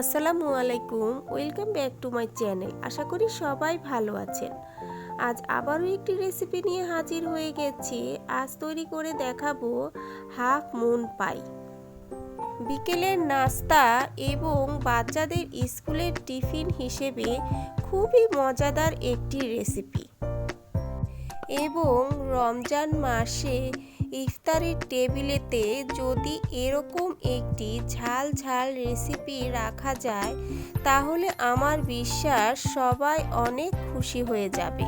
আসসালামু আলাইকুম, welcome back to my channel. আশা করি সবাই ভালো আছেন। আজ আবারও একটি রেসিপি নিয়ে হাজির হয়ে গেছি। আজ তৈরি করে দেখাবো হাফ মুন পাই। বিকেলের নাস্তা এবং বাচ্চাদের স্কুলের টিফিন হিসেবে খুবই মজাদার একটি রেসিপি। এবং রমজান মাসে ইফতারের টেবিলেতে যদি এরকম একটি ঝাল ঝাল রেসিপি রাখা যায়, তাহলে আমার বিশ্বাস সবাই অনেক খুশি হয়ে যাবে।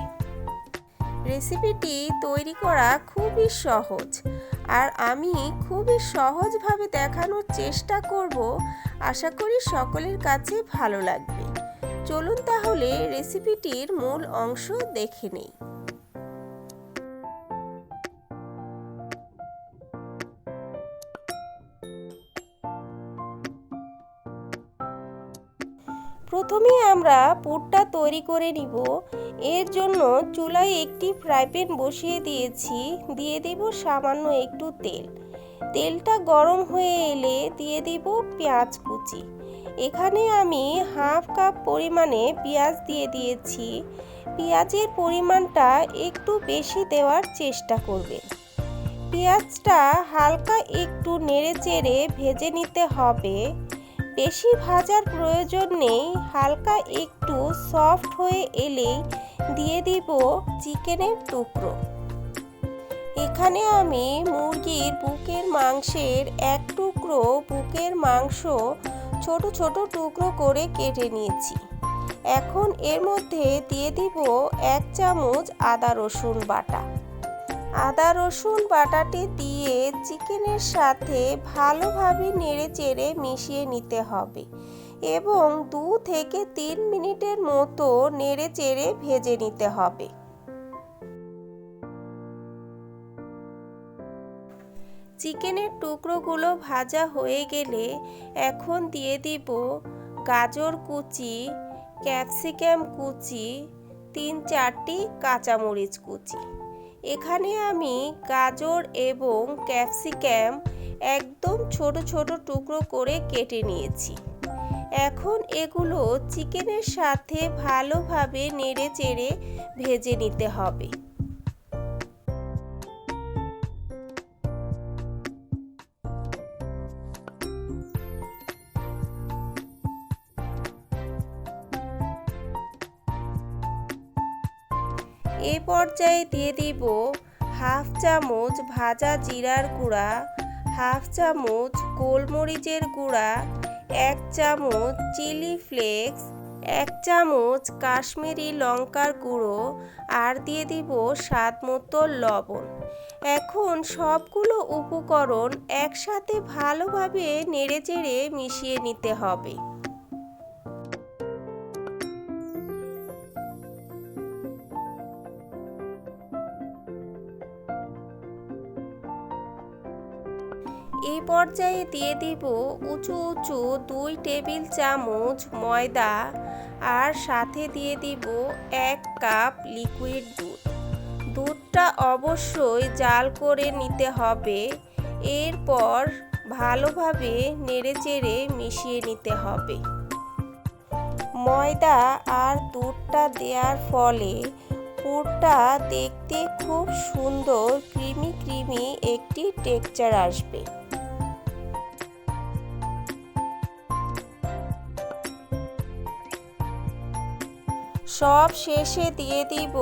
রেসিপিটি তৈরি করা খুবই সহজ, আর আমি খুবই সহজভাবে দেখানোর চেষ্টা করব। আশা করি সকলের কাছে ভালো লাগবে। চলুন তাহলে রেসিপিটির মূল অংশ দেখে নেই। প্রথমেই আমরা পুরটা তৈরি করে নিব। এর জন্য চুলায় একটি ফ্রাই প্যান বসিয়ে দিয়েছি। দিয়ে দিব সামান্য একটু তেল। তেলটা গরম হয়ে এলে দিয়ে দিব পেঁয়াজ কুচি। এখানে আমি হাফ কাপ পরিমাণে পেঁয়াজ দিয়ে দিয়েছি। পেঁয়াজের পরিমাণটা একটু বেশি দেওয়ার চেষ্টা করবে। পেঁয়াজটা হালকা একটু নেড়ে চেড়ে ভেজে নিতে হবে। বেশি ভাজার প্রয়োজন নেই, হালকা একটু সফট হয়ে এলেই দিয়ে দিব চিকেনের টুকরো। এখানে আমি মুরগির বুকের মাংসের এক টুকরো বুকের মাংস ছোট ছোট টুকরো করে কেটে নিয়েছি। এখন এর মধ্যে দিয়ে দিব এক চামচ আদা রসুন বাটা। আদা, রসুন বাটাটি দিয়ে চিকেনের সাথে ভালোভাবে নেড়ে চেড়ে মিশিয়ে নিতে হবে এবং দু থেকে তিন মিনিটের মতো নেড়ে চেড়ে ভেজে নিতে হবে। চিকেনের টুকরোগুলো ভাজা হয়ে গেলে এখন দিয়ে দিব গাজর কুচি, ক্যাপসিকাম কুচি, তিন চারটি কাঁচামরিচ কুচি। এখানে আমি গাজর এবং ক্যাপসিক্যাম একদম ছোট ছোট টুকরো করে কেটে নিয়েছি। এখন এগুলো চিকেনের সাথে ভালোভাবে নেড়ে চেড়ে ভেজে নিতে হবে। পর্যায়ে দিয়ে দিব হাফ চামচ ভাজা জিরার গুঁড়া, হাফ চামচ গোলমরিচের গুঁড়া, এক চামচ চিলি ফ্লেক্স, এক চামচ কাশ্মীরি লঙ্কার গুঁড়ো আর দিয়ে দিব স্বাদ মতো লবণ। এখন সবগুলো উপকরণ একসাথে ভালোভাবে নেড়েচেড়ে মিশিয়ে নিতে হবে। এই পর্যায়ে দিয়ে দিব উঁচু উঁচু দুই টেবিল চামচ ময়দা আর সাথে দিয়ে দিব এক কাপ লিকুইড দুধ। দুধটা অবশ্যই জাল করে নিতে হবে। এরপর ভালোভাবে নেড়েচেড়ে মিশিয়ে নিতে হবে। ময়দা আর দুধটা দেওয়ার ফলে পুরটা দেখতে খুব সুন্দর, ক্রিমি ক্রিমি একটি টেক্সচার আসবে। সব শেষে দিয়ে দিব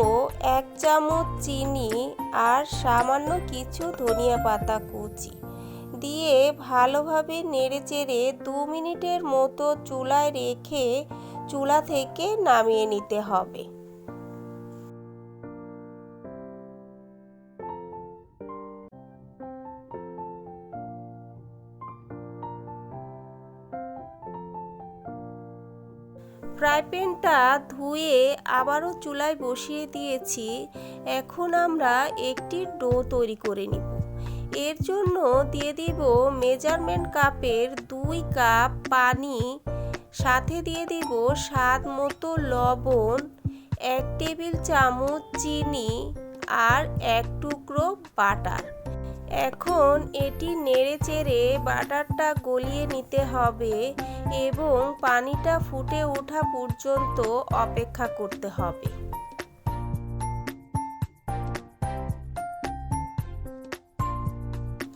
এক চামচ চিনি আর সামান্য কিছু ধনিয়া পাতা কুচি। দিয়ে ভালোভাবে নেড়েচেড়ে দু মিনিটের মতো চুলায় রেখে চুলা থেকে নামিয়ে নিতে হবে। ফ্রাই প্যানটা ধুয়ে আবারও চুলায় বসিয়ে দিয়েছি। এখন আমরা একটি ডো তৈরি করে নিব। এর জন্য দিয়ে দিব মেজারমেন্ট কাপের দুই কাপ পানি, সাথে দিয়ে দিব স্বাদ মতো লবণ, এক টেবিল চামচ চিনি আর এক টুকরো বাটার। এখন এটি নেড়ে চেড়ে বাটারটা গলিয়ে নিতে হবে এবং পানিটা ফুটে ওঠা পর্যন্ত অপেক্ষা করতে হবে।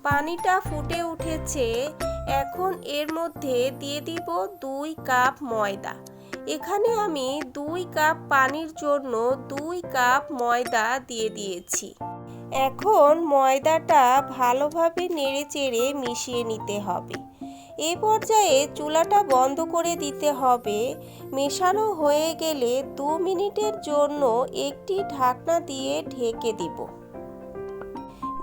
পানিটা ফুটে উঠেছে। এখন এর মধ্যে দিয়ে দিব দুই কাপ ময়দা। এখানে আমি দুই কাপ পানির জন্য দুই কাপ ময়দা দিয়ে দিয়েছি। এখন ময়দাটা ভালোভাবে নেড়েচেড়ে মিশিয়ে নিতে হবে। এ পর্যায়ে চুলাটা বন্ধ করে দিতে হবে। মেশানো হয়ে গেলে দু মিনিটের জন্য একটি ঢাকনা দিয়ে ঢেকে দিব।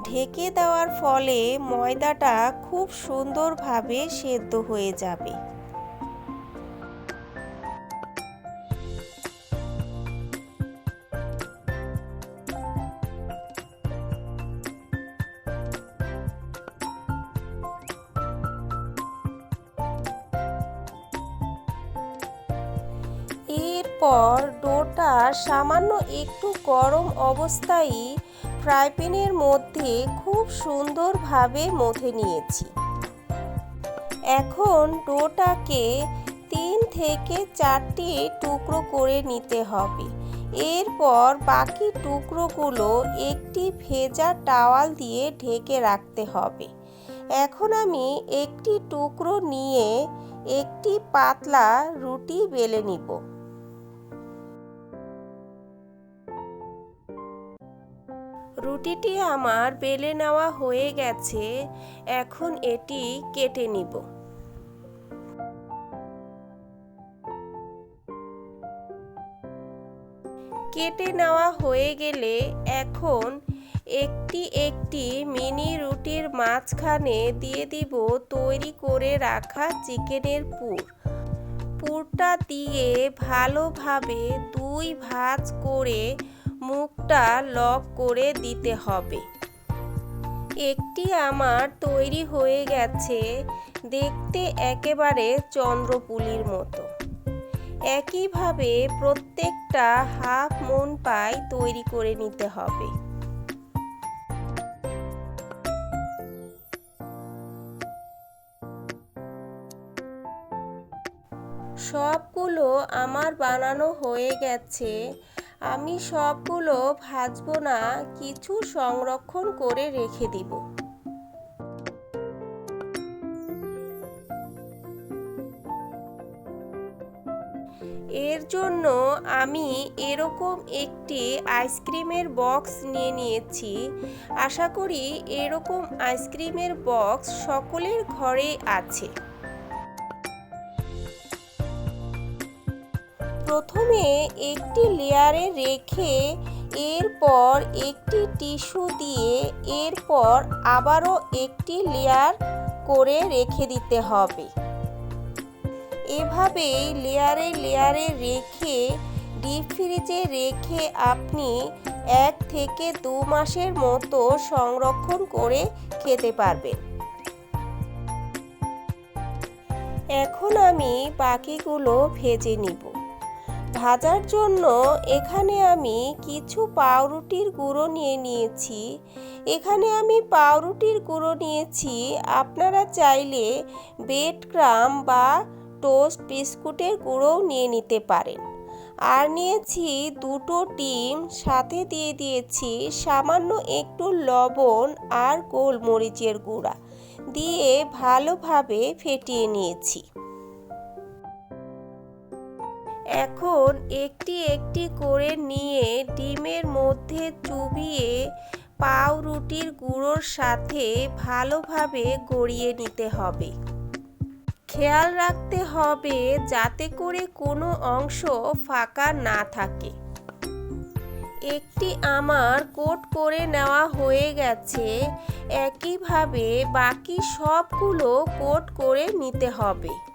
ঢেকে দেওয়ার ফলে ময়দাটা খুব সুন্দরভাবে সেদ্ধ হয়ে যাবে। এরপর ডোটা সামান্য একটু গরম অবস্থায় ফ্রাই প্যানের মধ্যে খুব সুন্দরভাবে মথে নিয়েছি। এখন ডোটাকে তিন থেকে চারটি টুকরো করে নিতে হবে। এরপর বাকি টুকরোগুলো একটি ভেজা টাওয়াল দিয়ে ঢেকে রাখতে হবে। এখন আমি একটি টুকরো নিয়ে একটি পাতলা রুটি বেলে নিব। রুটিটি আমার বেলে নেওয়া হয়ে গেছে, এখন এটি কেটে নিব। কেটে নেওয়া হয়ে গেলে এখন একটি একটি মিনি রুটির মাঝখানে দিয়ে দিব তৈরি করে রাখা চিকেনের পুর। পুরটা দিয়ে ভালোভাবে দুই ভাঁজ করে মুখটা লক করে দিতে হবে। একটি আমার তৈরি হয়ে গেছে দেখতে একেবারে চন্দ্রপুলির মতো। একইভাবে প্রত্যেকটা হাফ মন পাই তৈরি করে নিতে হবে। সবগুলো আমার বানানো হয়ে গেছে। আমি সবগুলো ভাজবো না, কিছু সংরক্ষণ করে রেখে দিব। এর জন্য আমি এরকম একটি আইসক্রিমের বক্স নিয়ে নিয়েছি। আশা করি এরকম আইসক্রিমের বক্স সকলের ঘরে আছে। প্রথমে একটি লেয়ারে রেখে এরপর একটি টিস্যু দিয়ে এরপর আবারও একটি লেয়ার করে রেখে দিতে হবে। এভাবেই লেয়ারে লেয়ারে রেখে ডিপ ফ্রিজে রেখে আপনি এক থেকে দু মাসের মতো সংরক্ষণ করে খেতে পারবেন। এখন আমি বাকিগুলো ভেজে নিব। ভাজার জন্য এখানে আমি কিছু পাউরুটির গুঁড়ো নিয়ে নিয়েছি। এখানে আমি পাউরুটির গুঁড়ো নিয়েছি। আপনারা চাইলে বেড ক্রাম বা টোস্ট বিস্কুটের গুঁড়োও নিয়ে নিতে পারেন। আর নিয়েছি দুটো ডিম, সাথে দিয়ে দিয়েছি সামান্য একটু লবণ আর গোলমরিচের গুঁড়া। দিয়ে ভালোভাবে ফেটিয়ে নিয়েছি। এখন একটি একটি করে নিয়ে ডিমের মধ্যে চুবিয়ে পাউরুটির গুঁড়োর সাথে ভালোভাবে গড়িয়ে নিতে হবে। খেয়াল রাখতে হবে যাতে করে কোনো অংশ ফাঁকা না থাকে। একটি আমার কোট করে নেওয়া হয়ে গেছে। একইভাবে বাকি সবগুলো কোট করে নিতে হবে।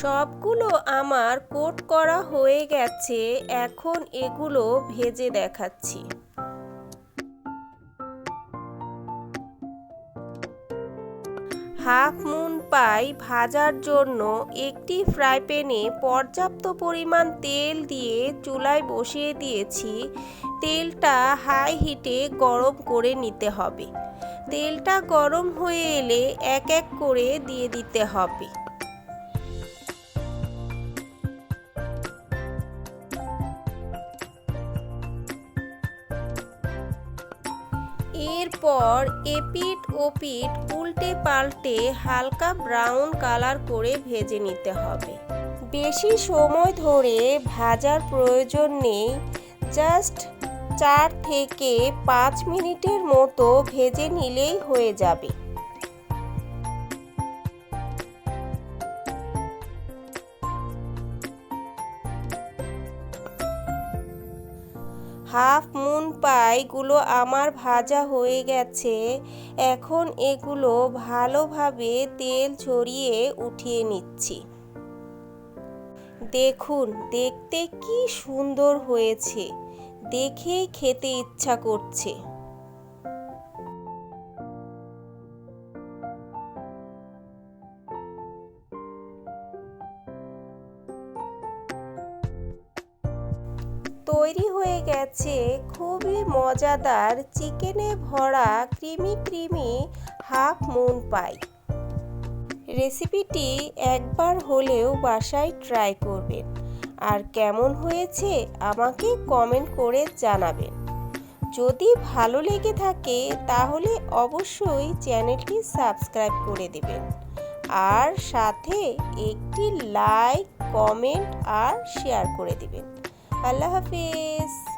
সবগুলো আমার কোট করা হয়ে গেছে, এখন এগুলো ভেজে দেখাচ্ছি। হাফ মুন পাই ভাজার জন্য একটি ফ্রাই প্যানে পর্যাপ্ত পরিমাণ তেল দিয়ে চুলায় বসিয়ে দিয়েছি। তেলটা হাই হিটে গরম করে নিতে হবে। তেলটা গরম হয়ে এলে এক এক করে দিয়ে দিতে হবে। এরপর এপিট ওপিট উল্টে পাল্টে হালকা ব্রাউন কালার করে ভেজে নিতে হবে। বেশি সময় ধরে ভাজার প্রয়োজন নেই। জাস্ট চার থেকে পাঁচ মিনিটের মতো ভেজে নিলেই হয়ে যাবে। হাফ মুন পাইগুলো আমার ভাজা হয়ে গেছে। এখন এগুলো ভালোভাবে তেল ছড়িয়ে উঠিয়ে নিচ্ছি। দেখুন, দেখতে কি সুন্দর হয়েছে। দেখে খেতে ইচ্ছা করছে। তৈরি হয়ে গেছে খুবই মজাদার চিকেনে ভরা creamy creamy half moon pie. রেসিপিটি একবার হলেও বাসায় ট্রাই করবেন। আর কেমন হয়েছে আমাকে কমেন্ট করে জানাবেন। যদি ভালো লেগে থাকে তাহলে অবশ্যই চ্যানেলটি সাবস্ক্রাইব করে দেবেন। আর সাথে একটি লাইক, কমেন্ট আর শেয়ার করে দেবেন। আল্লাহ হাফিজ।